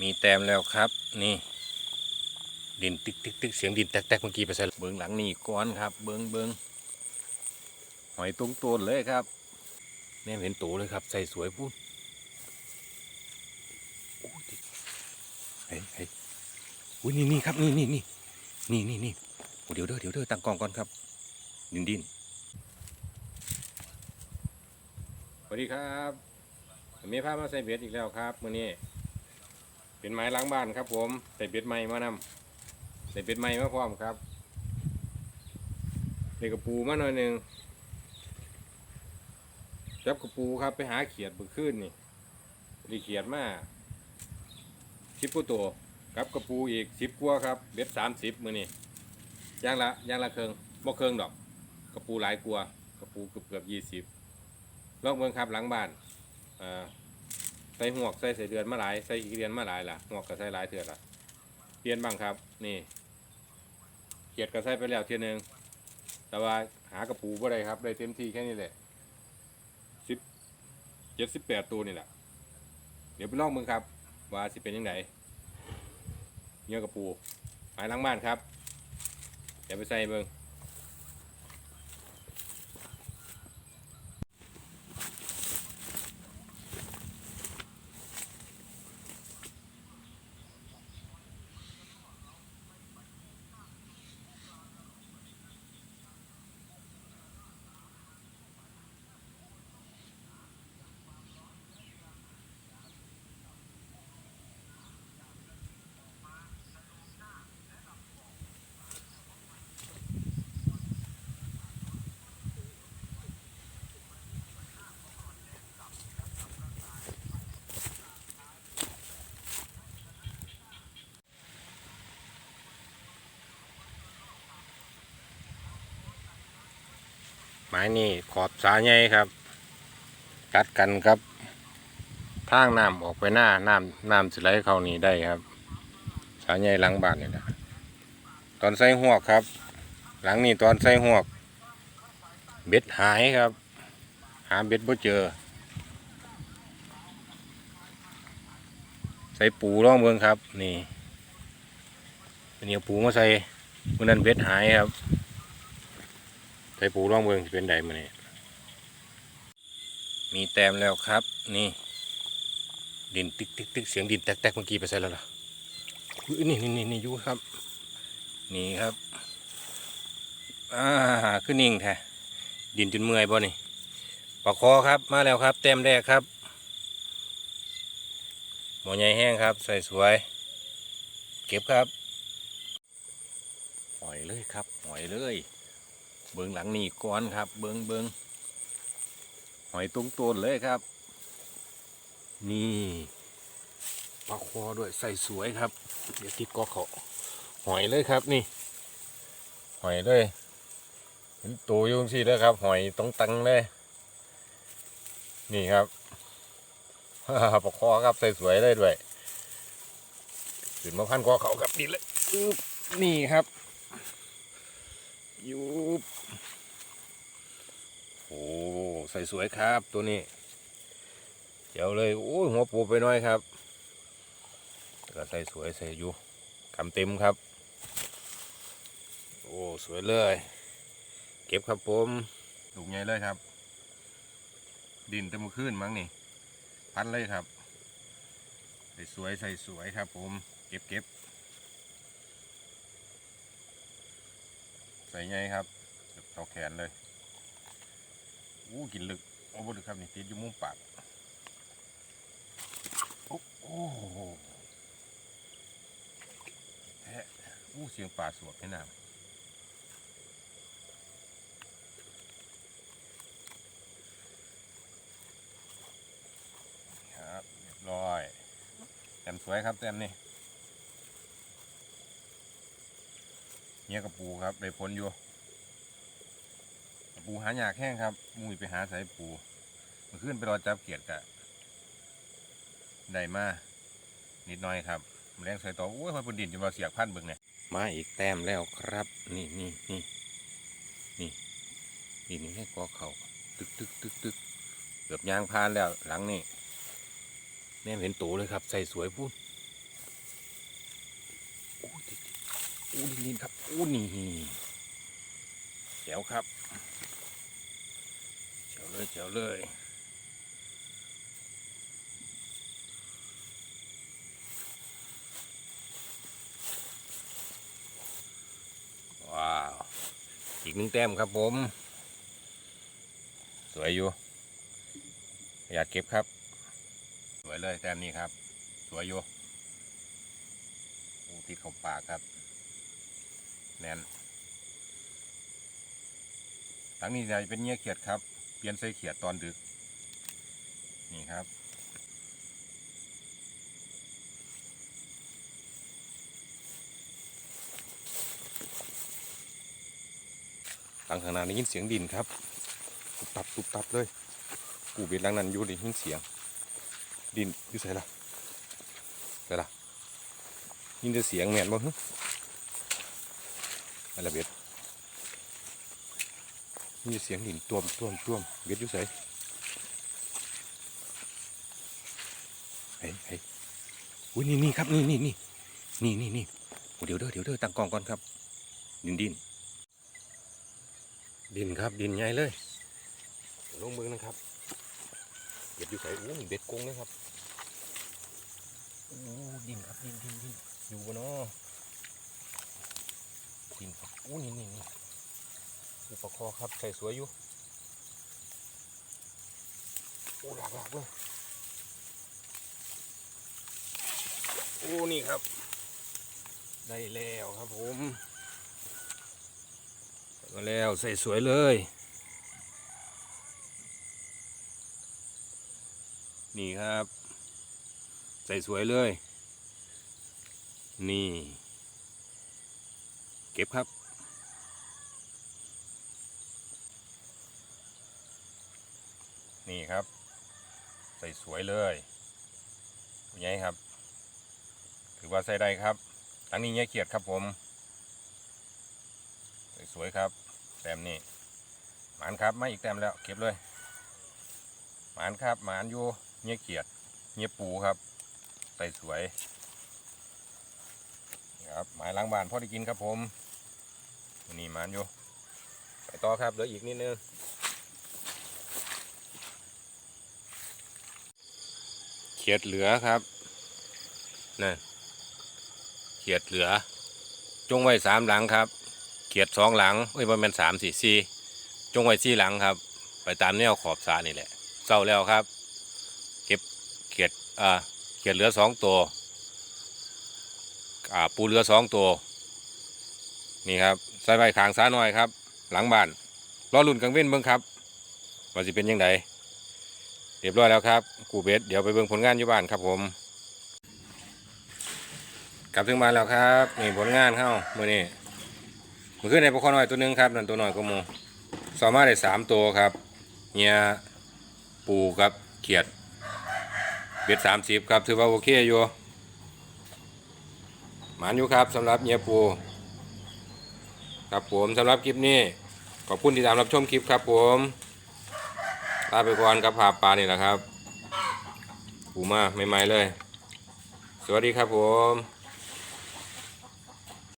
มีแต้มแล้วครับ นี่ ดินติ๊กติ๊กติ๊กเสียงดินแตกแตกเมื่อกี้ไปใส่เบิ้องหลังนี่ก้อนครับ เบิ้องเบิ้องหอยตุ้งโตนเลยครับแน่เห็นโตเลยครับ ใส่สวยพูดโอ้ยเฮ้ยเฮ้ยอุ้ยนี่นี่ครับนี่นี่นี่นี่นี่นี่เดี๋ยวเด้อเดี๋ยวเด้อตั้งกล้องก่อนครับ ดินดินสวัสดีครับมมีภาพมาใส่เบ็ดอีกแล้วครับมื่อนี้ เป็นไม้ล้างบ้านครับ ผมใส่เบ็ดไม้มานำใส่เบ็ดไม้มาพร้อมครับใส่กระปูมาหน่อยหนึ่งจับกระปูครับไปหาเขียดบึกขึ้นนี่ดีเขียดมาสิบกว่าตัวกับกระปูอีกสิบกัวครับ เบ็ดสามสิบมือนี่ย่างละย่างละเครื่องบ่เครื่องดอก กระปูหลายกัวกระปูเกือบเกือบยี่สิบลองเมืองครับหลังบ้านอ่า ใส่หวกใส่ใส่เดือนมาหลายใส่อีกเดือนมาหลายล่ะหวกก็ใส่หลายเถื่อละเปลี่ยนบ้างครับ นี่เขียดก็ใส่ไปแล้วเทียหนึงแต่ว่าหากระปูบ่ได้ครับ ได้เต็มที่แค่นี้แหละสิบเจ็ดสิบแปดตัวนี่แหละเดี๋ยวไปลองมึงครับ ว่าสิเป็นยังไงเนื้อกระปูหายล้างบ้านครับเดี๋ยวไปใส่เบิ่ง ไม้นี่ขอบสาใหญ่ครับกัดกันครับทางน้ำออกไปหน้าน้ำน้ำสิไหลเข้านี่ได้ครับ สาใหญ่หลังบ้านนี่แหละตอนใส่หวกครับ หลังนี่ตอนใส่หวก เบ็ดหายครับ หาเบ็ดบ่เจอ ใส่ปูร่องเบืองครับ นี่เป็นเหนียวปูมาใส่เมื่อนั้นเบ็ดหายครับ ใส่ปูร่องเบืองสิเป็นใดมาเนี่ยมีแต้มแล้วครับ นี่ ดินติ๊กติ๊กติ๊กเสียงดินแตกแตกเมื่อกี้ไปใส่แล้วล่ะอุ๊ยนี่นี่นี่นี่อยู่ครับ นี่ครับอ่าขึ้นนิ่งแท้ดินจนเมื่อยบ่นี่ปลาคอครับมาแล้วครับ แต้มแรกครับหมอใหญ่แห้งครับ ใส่สวย เก็บครับ หอยเลยครับ หอยเลย เบื้องหลังนี่ก้อนครับ เบื้องเบื้องหอยตุ้งต้นเลยครับ นี่ปลาคอด้วยใส่สวยครับ เดี๋ยวติดกอเขาหอยเลยครับนี่ หอยเลยเห็นตัวยุ่จังสิแล้วครับ หอยต้องตังเลย นี่ครับปลาคอครับใส่สวยเลยด้วยขึ้นมาพันกอเขาครับนี่เลยนี่ครับ ยูบโอ้ใส่สวยครับตัวนี้ เดี๋ยวเลยโอ้ยหัวปูไปน้อยครับก็ใส่สวยใส่อยู่คำเต็มครับ โอ้สวยเลย เก็บครับผมลูกใหญ่เลยครับ ดินเต็มขึ้นมั้งนี่ พันเลยครับ ใส่สวยใส่สวยครับผม เก็บเก็บ ใส่ไงครับเท่าแขนเลยอู้กินลึกโอ้บลึกครับนี่ติดอยู่มุมปากโอ้โหแทะอู้เสียงป่าสวบให้น้ำครับเรียบร้อยแต้มสวยครับแต้มนี่ เนี่ยกระปูครับได้ผลอยู่กระปูหายากแห้งครับมุยไปหาสายปูมันขึ้นไปรอจับเกียดกะได้มานิดหน่อยครับแรงใส่ต่อโอ้ยพอปุ่นดินจนมาเสียกพันเบิ่งเนี่ยมาอีกแต้มแล้วครับ นี่นี่นี่นี่นี่นี่ให้กอเขาตึกตึกตึกตึกเกือบยางพานแล้วหลังนี่แน่เห็นตูเลยครับ ใส่สวยพูด อู้ดินดินครับอู้นี่แจ๋วครับแจ๋วเลยแจ๋วเลยว้าวอีกหนึ่งแต้มครับผม สวยอยู่ อยากเก็บครับ สวยเลยแต้มนี้ครับ สวยอยู่อู้ติดเข้าปากครับ แน่นทั้งนี้จะเป็นเงี้ยเขียดครับ เปลี่ยนใส่เขียดตอนดึก นี่ครับทางข้างหน้าได้ยินเสียงดินครับ ตุบตับตุบตับเลย กูเบ็ดหลังนั้นอยู่ได้ยินเสียง ดินอยู่ใส่ละใส่ละยินแต่เสียงแม่นบ่ฮึ อะไรเบ็ดยินแต่เสียงดินตวมตวมตวมเบ็ดอยู่ใส่เฮ้ยเฮ้ยอุ้ยนี่นี่ครับนี่นี่นี่นี่นี่นี่โอ้เดี๋ยวเด้อเดี๋ยวเด้อตั้งกล้องก่อนครับ ดินดินดินครับดินใหญ่เลยลงมือนะครับเบ็ดอยู่ใส่โอ้เบ็ดกงเลยครับโอ้ดินครับดินดินดินอยู่บนเนาะดินครับโอู้นี่นี่นี่อุปคอครับใส่สวยอยู่โอ้หลากหลากเลยโอ้นี่ครับ ได้แล้วครับผมได้มาแล้วใส่สวยเลย นี่ครับ ใส่สวยเลย นี่ เก็บครับ นี่ครับ ใส่สวยเลยใหญ่ครับ ถือว่าใส่ได้ครับทั้งนี้เงี้ยเกียดครับผม ใส่สวยครับ แต้มนี่หมานครับไม่อีกแต้มแล้วเก็บเลยหมานครับหมานอยู่เงี้ยเขียดเงี้ยปูครับ ใส่สวยครับหมายล้างบานพอได้กินครับผมนี่หมานอยู่ไปต่อครับเหลืออีกนิดนึง เขียดเหลือครับนั่นเขียดเหลือ จงไว้สามหลังครับ เขียดสองหลังเอ้ยประมาณสามสี่สี่จงไว้สี่หลังครับ ไปตามแนวขอบสานี่แหละเศร้าแล้วครับ เก็บเขียดอ่าเขียดเหลือสองตัวอ่าปูเหลือสองตัว นี่ครับใส่ใบขางซ้าหน่อยครับ หลังบ้านรอลุ่นกลางเว้นเบิ้งครับว่าจะเป็นยังไง เรียบร้อยแล้วครับ กูเบสเดี๋ยวไปเบิ้งผลงานอยู่บ้านครับผม กลับถึงบ้านแล้วครับนี่ผลงานเข้ามื่อนี้มือขึ้นในปลาคอน้อยตัวหนึงครับนั่นตัวน้อยก็โมสามารถได้สามตัวครับเนี่ยปูครับเขียดเบ็ดสามสิบครับถือว่าโอเคอยู่หมานอยู่ครับสำหรับเนียปูครับผมสำหรับคลิปนี้ขอบคุณที่ตามรับชมคลิปครับผม ลาไปก่อนกับผาปลานี่แหละครับปูมาใหม่ๆเลย สวัสดีครับผม